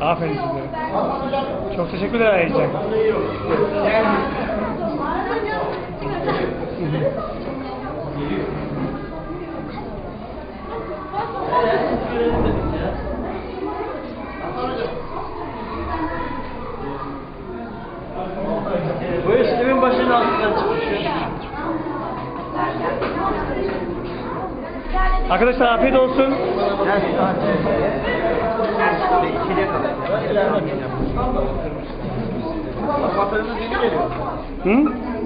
Aferin size. Çok teşekkürler ayrıca. Bu işlemin başının altından çıkmış. Arkadaşlar afiyet olsun. Hı?